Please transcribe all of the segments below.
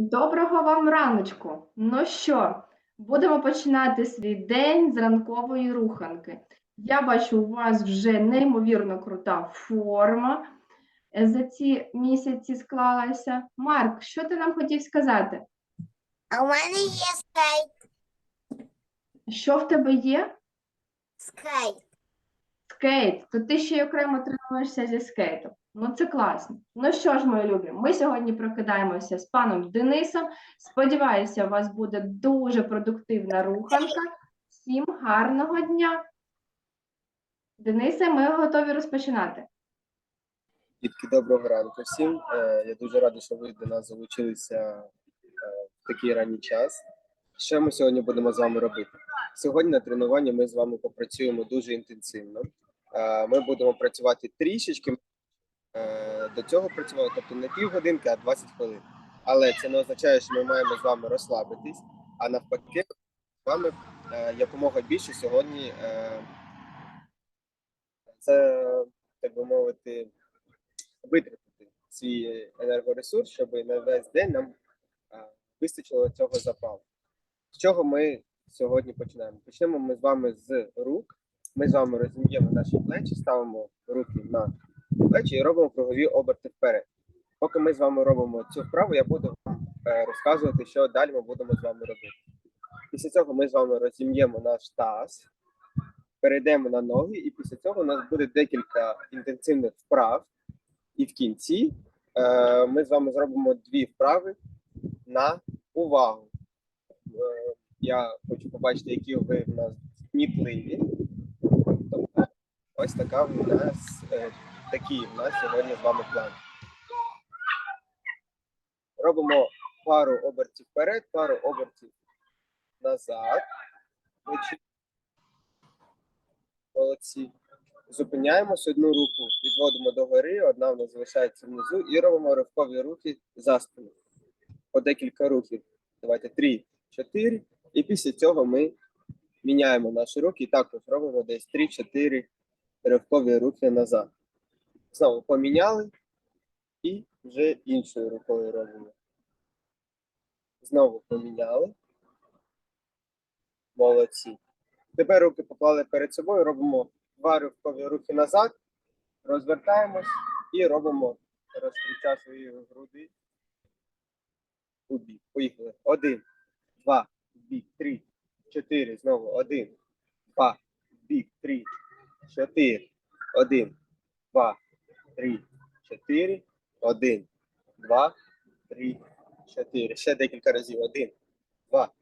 Доброго вам раночку. Ну що, будемо починати свій день з ранкової руханки. Я бачу, у вас вже неймовірно крута форма е, за ці місяці склалася. Марк, що ти нам хотів сказати? А у мене є скейт. Що в тебе є? Скейт. Скейт. То ти ще й окремо тренуєшся зі скейтом. Ну, це класно. Ну що ж, мої любі, ми сьогодні прокидаємося з паном Денисом. Сподіваюся, у вас буде дуже продуктивна руханка. Всім гарного дня. Денисе, ми готові розпочинати. Дітки, доброго ранку всім. Е, Я дуже радий, що ви до нас залучилися е, в такий ранній час. Що ми сьогодні будемо з вами робити? Сьогодні на тренуванні ми з вами попрацюємо дуже інтенсивно. Е, Ми будемо працювати трішечки. Е, До цього працювали, тобто не півгодинки, а 20 хвилин. Але це не означає, що ми маємо з вами розслабитись, а навпаки, з вами е, якомога більше сьогодні це, так би мовити, витратити свій енергоресурс, щоб на весь день нам вистачило цього запалу. З чого ми сьогодні починаємо? Почнемо ми з вами з рук. Ми з вами розім'ємо наші плечі, ставимо руки на плечі і робимо кругові оберти вперед. Поки ми з вами робимо цю вправу, я буду е, розказувати, що далі ми будемо з вами робити. Після цього ми з вами розім'ємо наш таз, перейдемо на ноги, і після цього у нас буде декілька інтенсивних вправ. І в кінці е, ми з вами зробимо дві вправи на увагу. Е, я хочу побачити, які ви в нас кмітливі. Ось така в нас е, такий в нас сьогодні з вами план. Робимо пару обертів вперед, пару обертів назад. Молодці. Зупиняємось одну руку, відводимо догори, одна в нас залишається внизу, і робимо ривкові рухи за спину. По декілька рухів. Давайте три, чотири. І після цього ми міняємо наші руки і також робимо десь 3-4 ривкові рухи назад. Знову поміняли і вже іншою рукою робимо. Знову поміняли. Молодці. Тепер руки поклали перед собою, робимо два ривкові рухи назад, розвертаємось і робимо розкриття свої груди у бік. Поїхали. Один, два, бік, три, чотири. Знову один, два, бік, три, чотири. Один, два, три, чотири. Один, два, три, чотири. Ще декілька разів. Один, два,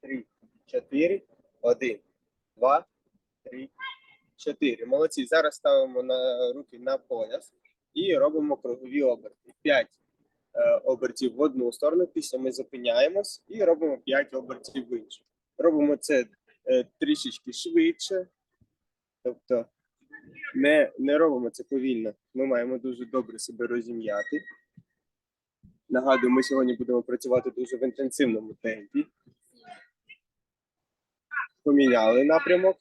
три, чотири. Один, два, три, чотири. Молодці. Зараз ставимо на руки на пояс і робимо кругові оберти. П'ять е, обертів в одну сторону. Після ми зупиняємось і робимо п'ять обертів в іншу. Робимо це е, трішечки швидше. Тобто не, не робимо це повільно. Ми маємо дуже добре себе розім'яти. Нагадую, ми сьогодні будемо працювати дуже в інтенсивному темпі. Поміняли напрямок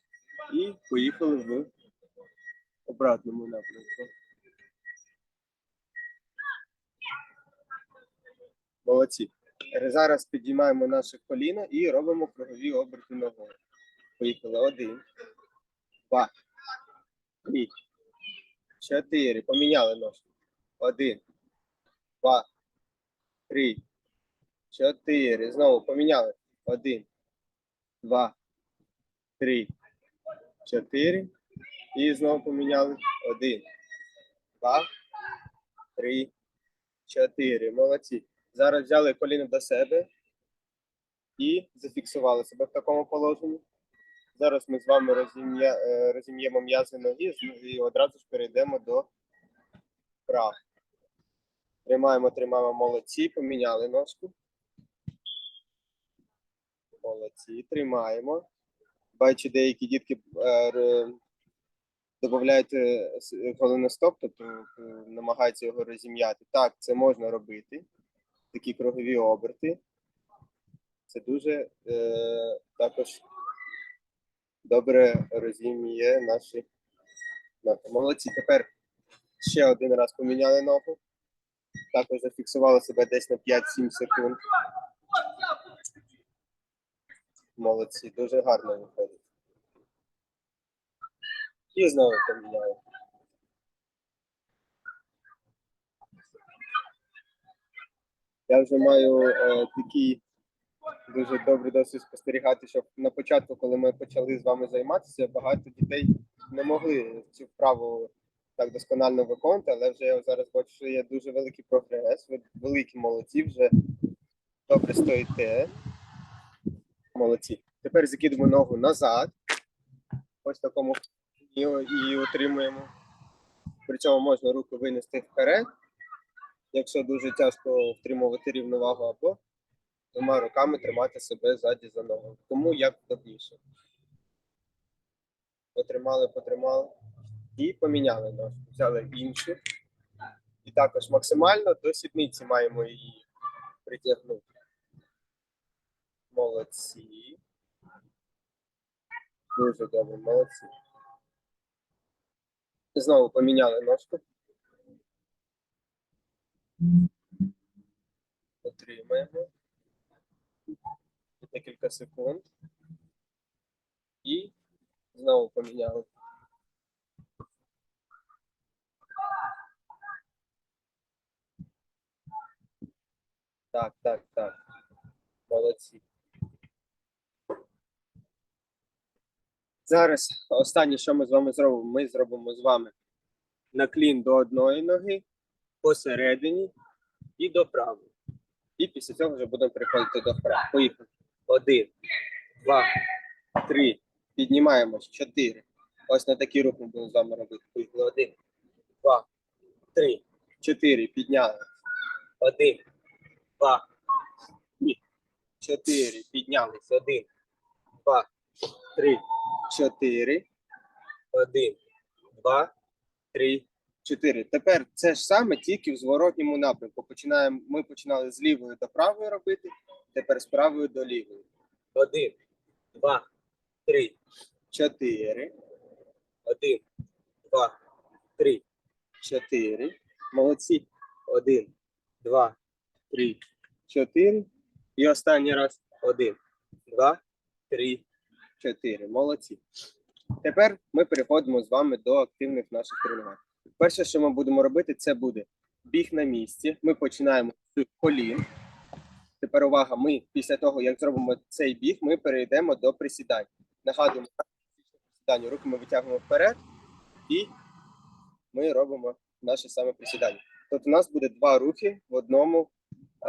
і поїхали в обратному напрямку. Молодці. Зараз підіймаємо наше коліно і робимо кругові оберти ногою. Поїхали. Один, два, три, чотири. Поміняли ножку. Один, два, три, чотири. Знову поміняли. Один, два, три, чотири. І знову поміняли. Один, два, три, чотири. Молодці. Зараз взяли коліно до себе і зафіксували себе в такому положенні. Зараз ми з вами розім'я- е, розім'ємо м'язи ноги і одразу ж перейдемо до прав. Тримаємо, тримаємо молодці, поміняли ножку. Молодці, тримаємо. Бачу, деякі дітки е, додають голеностоп, тобто е, намагаються його розім'яти. Так, це можна робити. Такі кругові оберти. Це дуже е, також добре розім'є наші ноги. Молодці. Тепер ще один раз поміняли ногу. Також зафіксували себе десь на 5-7 секунд. Молодці, дуже гарно виходить. І знову поміняли. Я вже маю е, такий дуже добрий досвід спостерігати, що на початку, коли ми почали з вами займатися, багато дітей не могли цю вправу так досконально виконувати, але вже я зараз бачу, що є дуже великий прогрес. Ви великі молодці, вже добре стоїте. Молодці. Тепер закидуємо ногу назад. Ось такому і, і утримуємо. При цьому можна руку винести вперед, якщо дуже тяжко втримувати рівновагу, або двома руками тримати себе ззаді за ногу. Тому як удобніше. Потримали, потримали. І поміняли ножку. Взяли іншу. І також максимально до сідниці маємо її притягнути. Молодці. Дуже добре, молодці. Знову поміняли ножку. Отримаємо. Декілька секунд. І знову поміняли. Так, так, так. Молодці. Зараз останнє, що ми з вами зробимо, ми зробимо з вами наклін до одної ноги, посередині і до правої. І після цього вже будемо переходити до вправ. Поїхали. Один, два, три. Піднімаємось. Чотири. Ось на такий рух ми будемо з вами робити. Поїхали. Один, два, три, чотири. Підняли. Один, два, три, чотири. Піднялись. Один, два, три, чотири. Один, два, три, чотири. Тепер це ж саме тільки в зворотньому напрямку. Починаємо. Ми починали з лівої до правої робити. Тепер з правої до лівої. Один, два, три, чотири. Один, два, три, чотири. Молодці. Один, два, три, чотири. І останній раз. Один, два, три, чотири. Молодці. Тепер ми переходимо з вами до активних наших тренувань. Перше, що ми будемо робити, це буде біг на місці. Ми починаємо з колін. Тепер увага, ми після того, як зробимо цей біг, ми перейдемо до присідань. Нагадуємо, присідання. Руки ми витягуємо вперед і ми робимо наше саме присідання. Тобто у нас буде два рухи в одному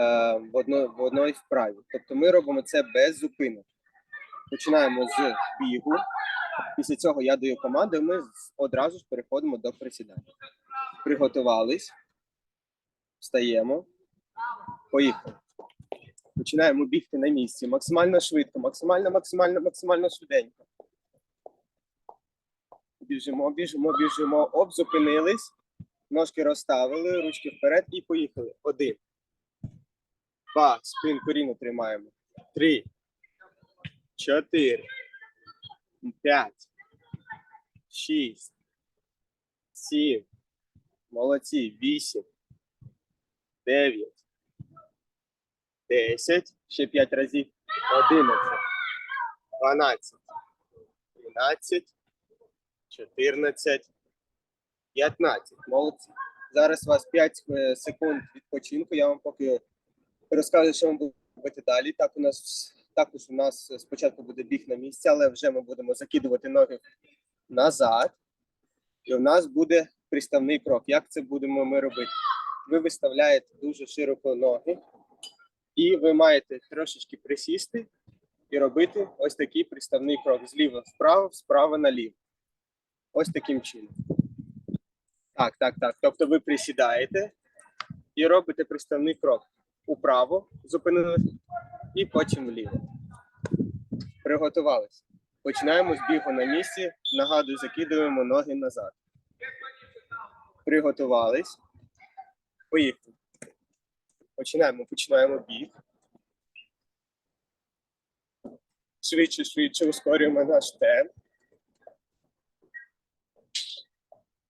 е, в, одно, в одній вправі. Тобто ми робимо це без зупинок. Починаємо з бігу. Після цього я даю команду, і ми одразу ж переходимо до присідання. Приготувались. Встаємо. Поїхали. Починаємо бігти на місці. Максимально швидко, максимально, максимально, максимально швиденько. Біжимо, біжимо, біжимо. Оп, зупинились. Ножки розставили, ручки вперед і поїхали. Один. Два. Спинку рівно тримаємо. Три. Чотири. П'ять. Шість. Сім. Молодці. Вісім. Дев'ять. Десять. Ще п'ять разів. Одинадцять. Дванадцять. Тринадцять. Чотирнадцять. П'ятнадцять. Молодці. Зараз у вас 5 секунд відпочинку. Я вам поки розкажу, що будемо робити далі. Так у нас також у нас спочатку буде біг на місці, але вже ми будемо закидувати ноги назад. І у нас буде приставний крок. Як це будемо ми робити? Ви виставляєте дуже широко ноги, і ви маєте трошечки присісти і робити ось такий приставний крок зліва вправо, справа наліво. Ось таким чином. Так, так, так. Тобто ви присідаєте і робите приставний крок управо, зупинились, і потім вліво. Приготувалися. Починаємо з бігу на місці. Нагадую, закидуємо ноги назад. Приготувались. Поїхали. Починаємо. Починаємо біг. Швидше, швидше ускорюємо наш темп.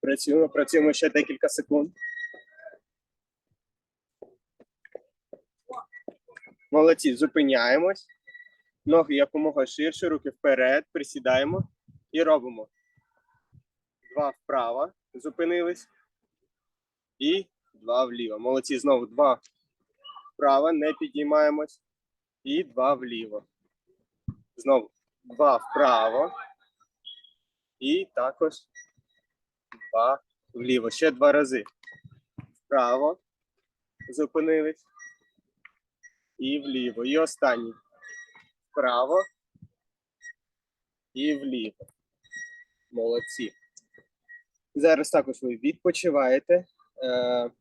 Працюємо, працюємо ще декілька секунд. Молодці, зупиняємось. Ноги якомога ширше, руки вперед, присідаємо і робимо. Два вправо, зупинились. І два вліво. Молодці, знову два вправо, не підіймаємось. І два вліво. Знову два вправо. І також два вліво. Ще два рази. Вправо. Зупинились. І вліво. І останній. Вправо. І вліво. Молодці. Зараз також ви відпочиваєте. Е,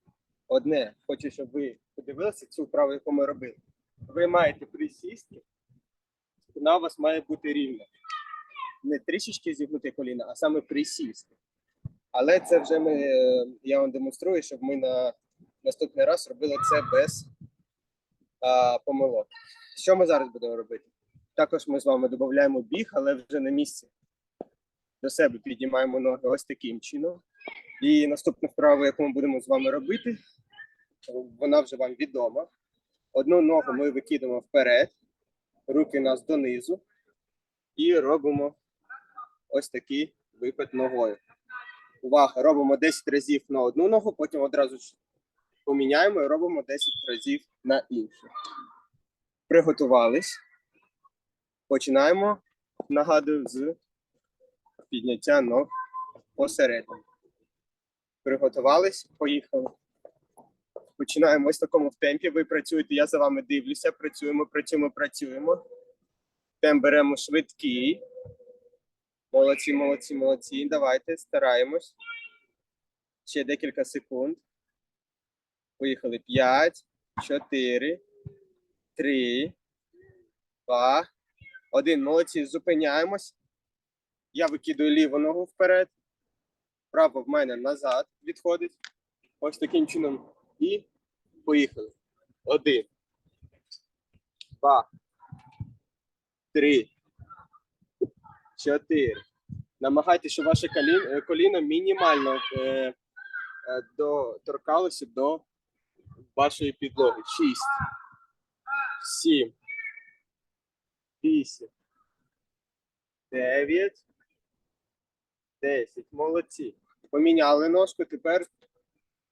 одне, хочу, щоб ви подивилися цю вправу, яку ми робили. Ви маєте присісти, спина у вас має бути рівна. Не трішечки зігнути коліна, а саме присісти. Але це вже ми, е, я вам демонструю, щоб ми на наступний раз робили це без а, помилок. Що ми зараз будемо робити? Також ми з вами додаємо біг, але вже на місці. До себе піднімаємо ноги ось таким чином. І наступна вправа, яку ми будемо з вами робити, вона вже вам відома. Одну ногу ми викидаємо вперед, руки у нас донизу, і робимо ось такий випад ногою. Увага, робимо 10 разів на одну ногу, потім одразу поміняємо і робимо 10 разів на іншу. Приготувались. Починаємо. Нагадую, з підняття ног посередині. Приготувались, поїхали. Починаємо ось в такому темпі. Ви працюєте, я за вами дивлюся. Працюємо, працюємо, працюємо. Темп беремо швидкий. Молодці, молодці, молодці. Давайте стараємось. Ще декілька секунд. Поїхали. 5, 4, 3, 2, 1. Молодці. Зупиняємось. Я викидую ліву ногу вперед. Право в мене назад відходить. Ось таким чином. І поїхали. Один. Два. Три. Чотири. Намагайтеся, щоб ваше коліно, мінімально е, е, доторкалося до вашої підлоги. Шість. Сім. Вісім. Дев'ять. Десять. Молодці. Поміняли ножку. Тепер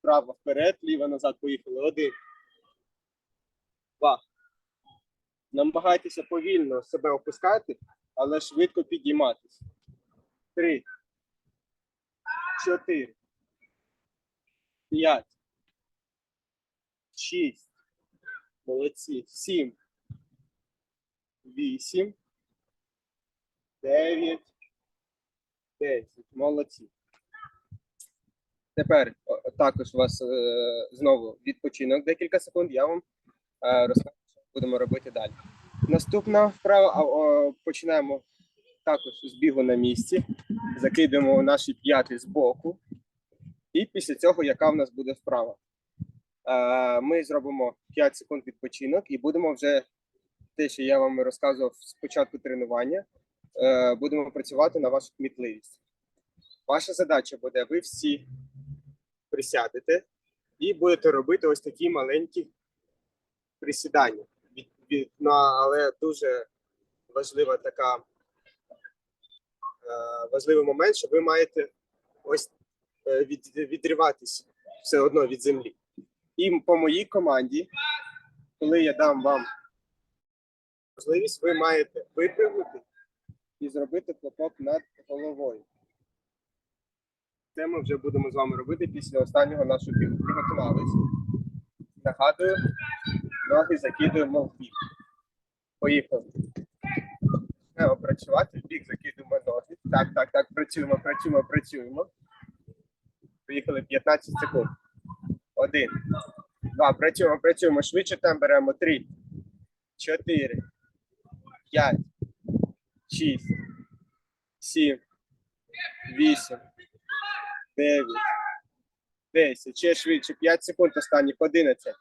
право вперед, ліво назад. Поїхали. Один. Два. Намагайтеся повільно себе опускати, але швидко підійматися. Три. Чотири. П'ять. Шість. Молодці. Сім. Вісім. Дев'ять. Десять. Молодці. Тепер також у вас е, знову відпочинок декілька секунд. Я вам е, розкажу, що будемо робити далі. Наступна вправа починаємо також з бігу на місці, закидуємо наші п'яти з боку, і після цього яка в нас буде вправа? Ми зробимо 5 секунд відпочинок і будемо вже те, що я вам розказував спочатку тренування, е, будемо працювати на вашу кмітливість. Ваша задача буде: ви всі присядете і будете робити ось такі маленькі присідання. Від, від, ну, але дуже важлива така е, важливий момент, що ви маєте ось е, від, відриватись все одно від землі. І по моїй команді, коли я дам вам можливість, ви маєте випрыгнути і зробити хлопок над головою. Це ми вже будемо з вами робити після останнього нашого бігу. Приготувались. Нагадую, ноги закидуємо в бік. Поїхали. Треба працювати, в бік закидуємо ноги. Так, так, так, працюємо, працюємо, працюємо. Поїхали 15 секунд. Один. Два. Працюємо, працюємо. Швидше там беремо. Три. Чотири. П'ять. Шість. Сім. Вісім. 9, 10, ще швидше, 5 секунд останніх, 11,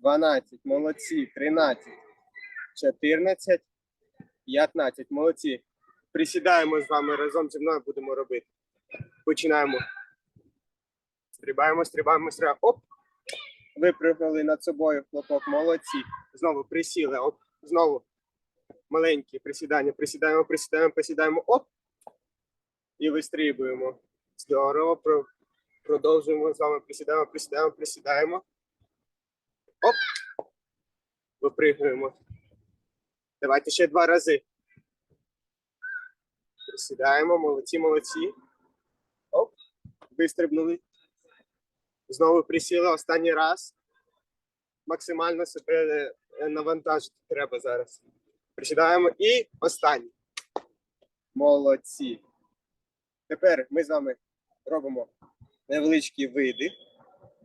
12, молодці, 13, 14, 15, молодці. Присідаємо з вами разом зі мною будемо робити. Починаємо. Стрибаємо, стрибаємо, стрибаємо. Оп. Випрыгнули над собою хлопок, молодці. Знову присіли, оп, знову маленькі присідання. Присідаємо, присідаємо, присідаємо, оп. І вистрибуємо. Здорово. Про- Продовжуємо з вами. Присідаємо, присідаємо, присідаємо. Оп. Випригуємо. Давайте ще два рази. Присідаємо, молодці, молодці. Оп. Вистрибнули. Знову присіли останній раз. Максимально себе е, навантажити треба зараз. Присідаємо і останній. Молодці. Тепер ми з вами робимо невеличкі види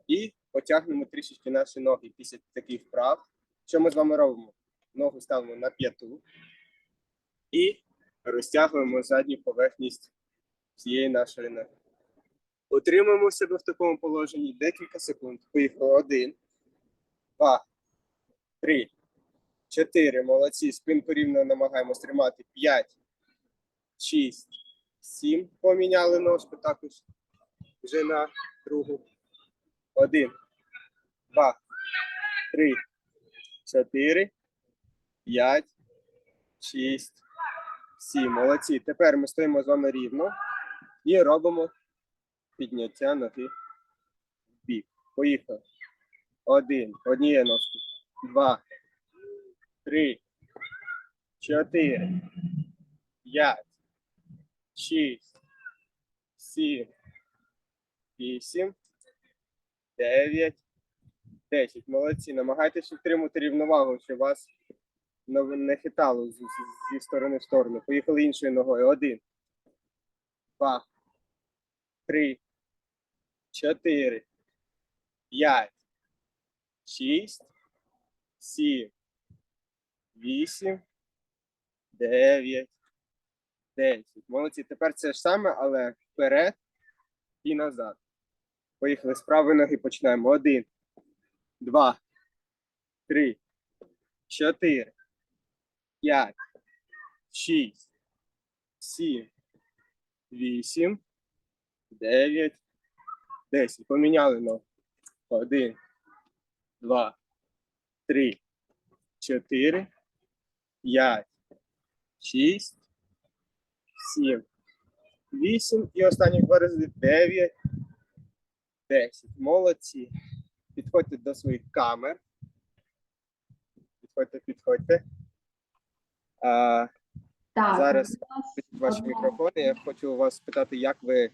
і потягнемо трішечки наші ноги після таких вправ. Що ми з вами робимо? Ногу ставимо на п'яту і розтягуємо задню поверхність всієї нашої ноги. Утримуємо себе в такому положенні декілька секунд. Поїхали. Один, два, три, чотири. Молодці. Спинку рівно намагаємось тримати. П'ять, шість, сім. Поміняли ножку також. Вже на другу. Один, два, три, чотири, п'ять, шість, сім. Молодці. Тепер ми стоїмо з вами рівно і робимо підняття ноги в бік. Поїхали. Один. Однією ножкою. Два. Три. Чотири. П'ять. Шість. Сім. Вісім. Дев'ять. Десять. Молодці. Намагайтеся втримати рівновагу, щоб вас не хитало зі сторони в сторону. Поїхали іншою ногою. Один. Два. Три чотири, п'ять, шість, сім, вісім, дев'ять, десять. Молодці. Тепер це ж саме, але вперед і назад. Поїхали з правої ноги. Починаємо. Один, два, три, чотири, п'ять, шість, сім, вісім, дев'ять. 10. Поміняли ногу. Один, два, три, чотири, п'ять, шість, сім, вісім. І останні два рази дев'ять, десять. Молодці. Підходьте до своїх камер. Підходьте, підходьте. А, Так, Зараз ваші мікрофони. Я хочу вас спитати, як ви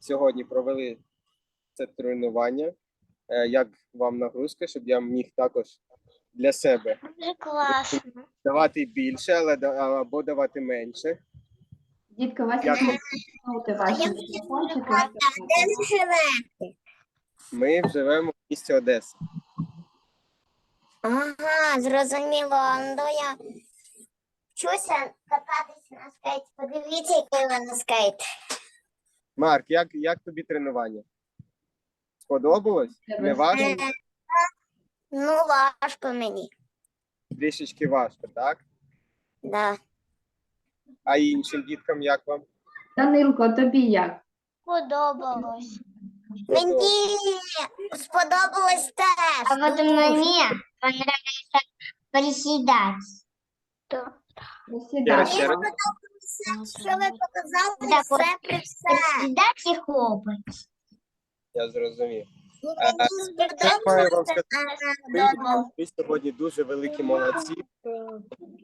сьогодні провели це тренування, Е, як вам нагрузка, щоб я міг також для себе класно. давати більше, але або давати менше. Дітки, у вас є ваші. Де ви живете? Ми живемо в місті Одеса. Ага, зрозуміло. Ну, я вчуся кататися на скейті. Подивіться, який ви на скейт. Марк, як, як тобі тренування? Сподобалось? Не важко? Е, Ну, важко мені. Трішечки важко, так? Да. А іншим діткам як вам? Данилко, тобі як? Подобалось. Мені сподобалось теж. А вот приседать. Присідайте. раз, ще раз. Все, що ви показали, все при все. Приседать и хлопать. Я зрозумів. Мені маю вам сказати? Ви, сьогодні дуже великі молодці.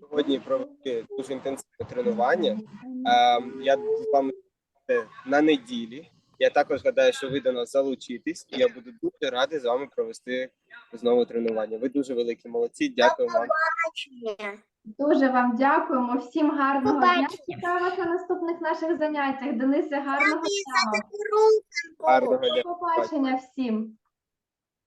Сьогодні провели дуже інтенсивне тренування. Я з вами на неділі. Я також гадаю, що ви до нас залучитесь, і я буду дуже радий з вами провести знову тренування. Ви дуже великі молодці. Дякую вам. Дуже вам дякуємо. Всім гарного дня. Побачення. Чекаю вас на наступних наших заняттях. Денисе, гарного дня. Гарного дня. До побачення всім.